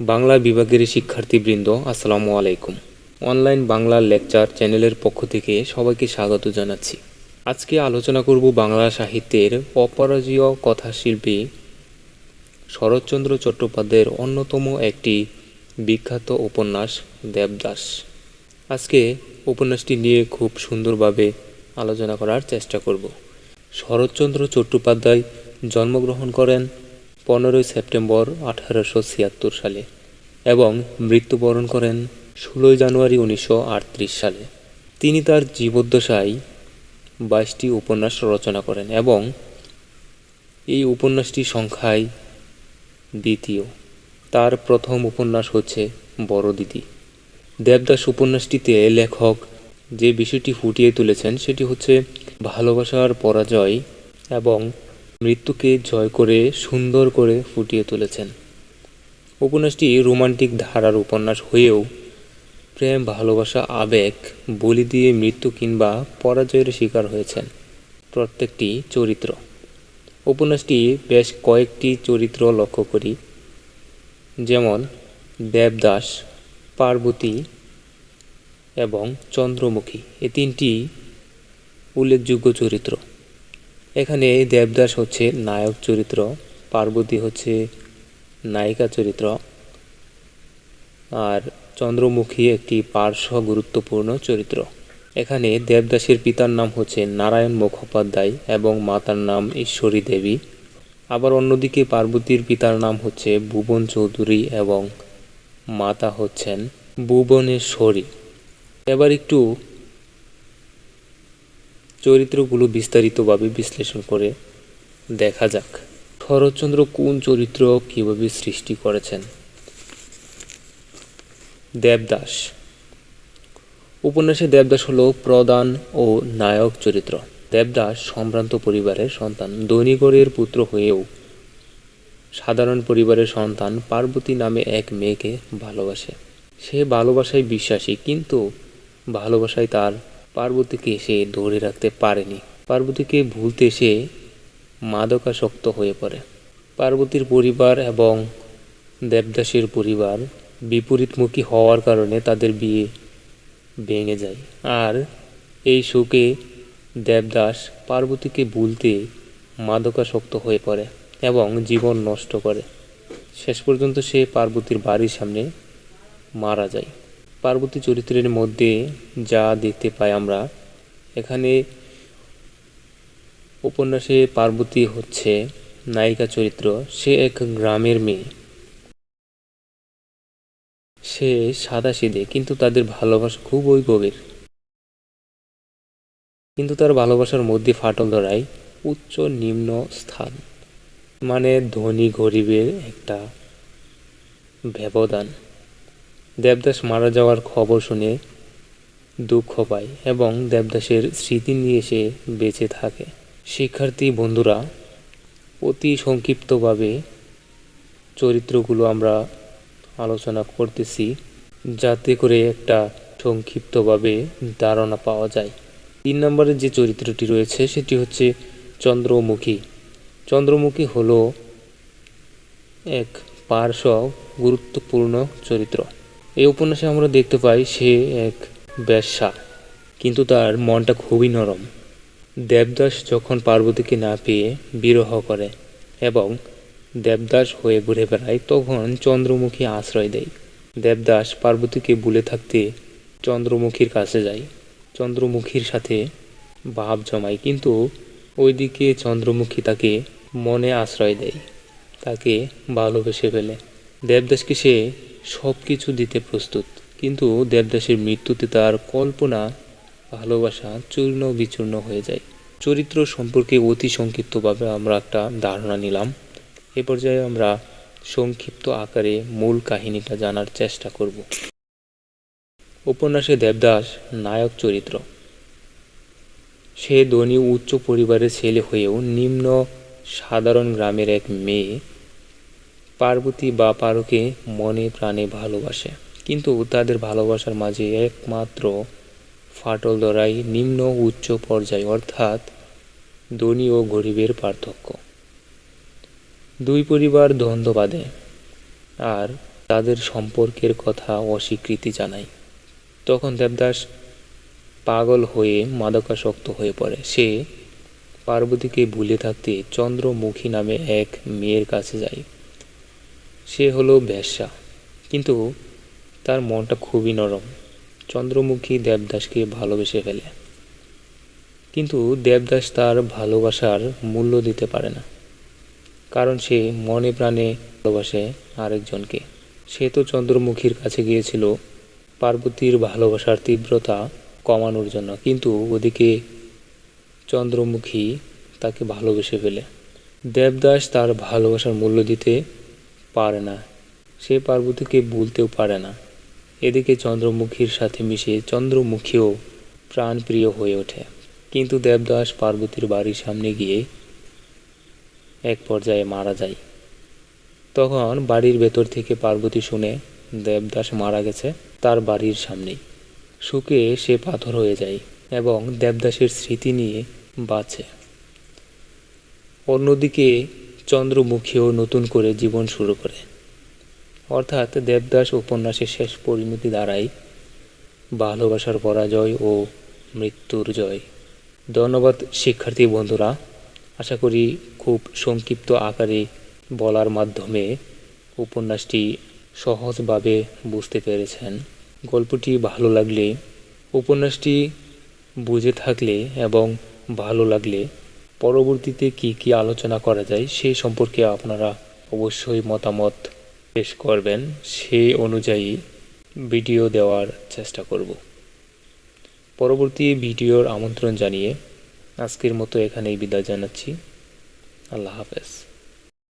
বাংলা বিভাগের শিক্ষার্থীবৃন্দ, আসসালামু আলাইকুম। অনলাইন বাংলা লেকচার চ্যানেলের পক্ষ থেকে সবাইকে স্বাগত জানাচ্ছি। আজকে আলোচনা করব বাংলা সাহিত্যের অপরাজীয় কথাশিল্পী শরৎচন্দ্র চট্টোপাধ্যায়ের অন্যতম একটি বিখ্যাত উপন্যাস, দেবদাস। আজকে উপন্যাসটি নিয়ে খুব সুন্দরভাবে আলোচনা করার চেষ্টা করব। শরৎচন্দ্র চট্টোপাধ্যায় জন্মগ্রহণ করেন পনেরোই সেপ্টেম্বর আঠারোশো ছিয়াত্তর সালে এবং মৃত্যুবরণ করেন ষোলোই জানুয়ারি উনিশশো আটত্রিশ সালে। তিনি তার জীবদ্দশায় বাইশটি উপন্যাস রচনা করেন এবং এই উপন্যাসটি সংখ্যায় দ্বিতীয়। তার প্রথম উপন্যাস হচ্ছে বড়দিদি। দেবদাস উপন্যাসটিতে লেখক যে বিষয়টি ফুটিয়ে তুলেছেন সেটি হচ্ছে ভালোবাসার পরাজয় এবং মৃত্যুকে জয় করে সুন্দর করে ফুটিয়ে তুলেছেন। উপন্যাসটি রোমান্টিক ধারার উপন্যাস হয়েও প্রেম, ভালোবাসা, আবেগ, বলি দিয়ে মৃত্যু কিংবা পরাজয়ের শিকার হয়েছেন প্রত্যেকটি চরিত্র। উপন্যাসটি বেশ কয়েকটি চরিত্র লক্ষ্য করি। যেমন দেবদাস, পার্বতী এবং চন্দ্রমুখী। এই তিনটি উল্লেখযোগ্য চরিত্র। এখানে দেবদাস হচ্ছে নায়ক চরিত্র, পার্বতী হচ্ছে নায়িকা চরিত্র, আর চন্দ্রমুখী একটি পার্শ্ব গুরুত্বপূর্ণ চরিত্র। এখানে দেবদাসের পিতার নাম হচ্ছে নারায়ণ মুখোপাধ্যায় এবং মাতার নাম ঈশ্বরী দেবী। আবার অন্যদিকে পার্বতীর পিতার নাম হচ্ছে ভুবন চৌধুরী এবং মাতা হচ্ছেন ভুবনেশ্বরী। এবার একটু চরিত্রগুলো বিস্তারিতভাবে বিশ্লেষণ করে দেখা যাক। শরৎচন্দ্র কোন চরিত্র কীভাবে সৃষ্টি করেছেন? দেবদাস। উপন্যাসে দেবদাস হলো প্রধান ও নায়ক চরিত্র। দেবদাস সম্ভ্রান্ত পরিবারের সন্তান। দৈনিগড়ের পুত্র হয়েও সাধারণ পরিবারের সন্তান পার্বতী নামে এক মেয়েকে ভালোবাসে। সে ভালোবাসায় বিশ্বাসী, কিন্তু ভালোবাসায় তার পার্বতীকে সে ধরে রাখতে পারেনি। পার্বতীকে ভুলতে সে মাদকাসক্ত হয়ে পড়ে। পার্বতীর পরিবার এবং দেবদাসের পরিবার বিপরীতমুখী হওয়ার কারণে তাদের বিয়ে ভেঙে যায়। আর এই শোকে দেবদাস পার্বতীকে ভুলতে মাদকাসক্ত হয়ে পড়ে এবং জীবন নষ্ট করে। শেষ পর্যন্ত সে পার্বতীর বাড়ির সামনে মারা যায়। পার্বতী চরিত্রের মধ্যে যা দেখতে পাই আমরা, এখানে উপন্যাসে পার্বতী হচ্ছে নায়িকা চরিত্র। সে এক গ্রামের মেয়ে। সে সাদা সিধে কিন্তু তাদের ভালোবাসা খুবই গভীর। কিন্তু তার ভালোবাসার মধ্যে ফাটল ধরায় উচ্চ নিম্ন স্থান মানে ধনী গরিবের একটা ব্যবধান। দেবদাস মারা যাওয়ার খবর শুনে দুঃখ পায় এবং দেবদাসের স্মৃতি নিয়ে সে বেঁচে থাকে। শিক্ষার্থী বন্ধুরা, অতি সংক্ষিপ্তভাবে চরিত্রগুলো আমরা আলোচনা করতেছি, যাতে করে একটা সংক্ষিপ্তভাবে ধারণা পাওয়া যায়। তিন নম্বরে যে চরিত্রটি রয়েছে, সেটি হচ্ছে চন্দ্রমুখী। চন্দ্রমুখী হলো এক পার্শ্ব গুরুত্বপূর্ণ চরিত্র। এই উপন্যাসে আমরা দেখতে পাই সে এক ব্যবসা, কিন্তু তার মনটা খুবই নরম। দেবদাস যখন পার্বতীকে না পেয়ে বিরহ করে এবং দেবদাস হয়ে ঘুরে বেড়ায়, তখন চন্দ্রমুখী আশ্রয় দেয়। দেবদাস পার্বতীকে ভুলে থাকতে চন্দ্রমুখীর কাছে যায়। চন্দ্রমুখীর সাথে ভাব জমায়, কিন্তু ওইদিকে চন্দ্রমুখী তাকে মনে আশ্রয় দেয়, তাকে ভালোবেসে ফেলে। দেবদাসকে সে সব কিছু দিতে প্রস্তুত। কিন্তু দেবদাসের মৃত্যুতে তার কল্পনা, ভালোবাসা চূর্ণ বিচূর্ণ হয়ে যায়। চরিত্র সম্পর্কে অতি সংক্ষিপ্তভাবে আমরা একটা ধারণা নিলাম। এ পর্যায়ে আমরা সংক্ষিপ্ত আকারে মূল কাহিনীটা জানার চেষ্টা করব। উপন্যাসে দেবদাস নায়ক চরিত্র। সে ধনী, উচ্চ পরিবারের ছেলে হয়েও নিম্ন সাধারণ গ্রামের এক মেয়ে পার্বতী বা পারুকে মনে প্রাণে ভালোবাসে। কিন্তু তাদের ভালোবাসার মাঝে একমাত্র ফাটল ধরাই নিম্ন উচ্চ পর্যায়, অর্থাৎ ধনী ও গরিবের পার্থক্য। দুই পরিবার দ্বন্দ্ব বাঁধে আর তাদের সম্পর্কের কথা অস্বীকৃতি জানায়। তখন দেবদাস পাগল হয়ে মাদকাসক্ত হয়ে পড়ে। সে পার্বতীকে ভুলে থাকতে চন্দ্রমুখী নামে এক মেয়ের কাছে যায়। সে হলো বেশ্যা কিন্তু তার মনটা খুবই নরম। চন্দ্রমুখী দেবদাসকে ভালোবেসে ফেলে। কিন্তু দেবদাস তার ভালোবাসার মূল্য দিতে পারে না। কারণ সে মনে প্রাণে ভালোবাসে আরেকজনকে। সে তো চন্দ্রমুখীর কাছে গিয়েছিল। পার্বতীর ভালোবাসার তীব্রতা কমানোর জন্য। কিন্তু ওদিকে চন্দ্রমুখী তাকে ভালোবেসে ফেলে। দেবদাস তার ভালোবাসার মূল্য দিতে পারে না। সে পার্বতীকে ভুলতেও পারে না। এদিকে চন্দ্রমুখীর সাথে মিশে চন্দ্রমুখীও প্রাণপ্রিয় হয়ে ওঠে। কিন্তু দেবদাস পার্বতীর বাড়ির সামনে গিয়ে এক পর্যায়ে মারা যায়। তখন বাড়ির ভেতর থেকে পার্বতী শুনে দেবদাস মারা গেছে তার বাড়ির সামনেই। শুকে সে পাথর হয়ে যায় এবং দেবদাসের স্মৃতি নিয়ে বাঁচে। অন্যদিকে চন্দ্রমুখীও নতুন করে জীবন শুরু করে। অর্থাৎ দেবদাস উপন্যাসের শেষ পরিণতি দ্বারাই ভালোবাসার পরাজয় ও মৃত্যুর জয়। ধন্যবাদ শিক্ষার্থী বন্ধুরা। আশা করি খুব সংক্ষিপ্ত আকারে বলার মাধ্যমে উপন্যাসটি সহজভাবে বুঝতে পেরেছেন। গল্পটি ভালো লাগলে, উপন্যাসটি বুঝে থাকলে এবং ভালো লাগলে পরবর্তীতে কি কি আলোচনা করা যায় সে সম্পর্কে আপনারা অবশ্যই মতামত পেশ করবেন। সে অনুযায়ী ভিডিও দেওয়ার চেষ্টা করব। পরবর্তী ভিডিওর আমন্ত্রণ জানিয়ে আজকের মতো এখানেই বিদায় জানাচ্ছি। আল্লাহ হাফেজ।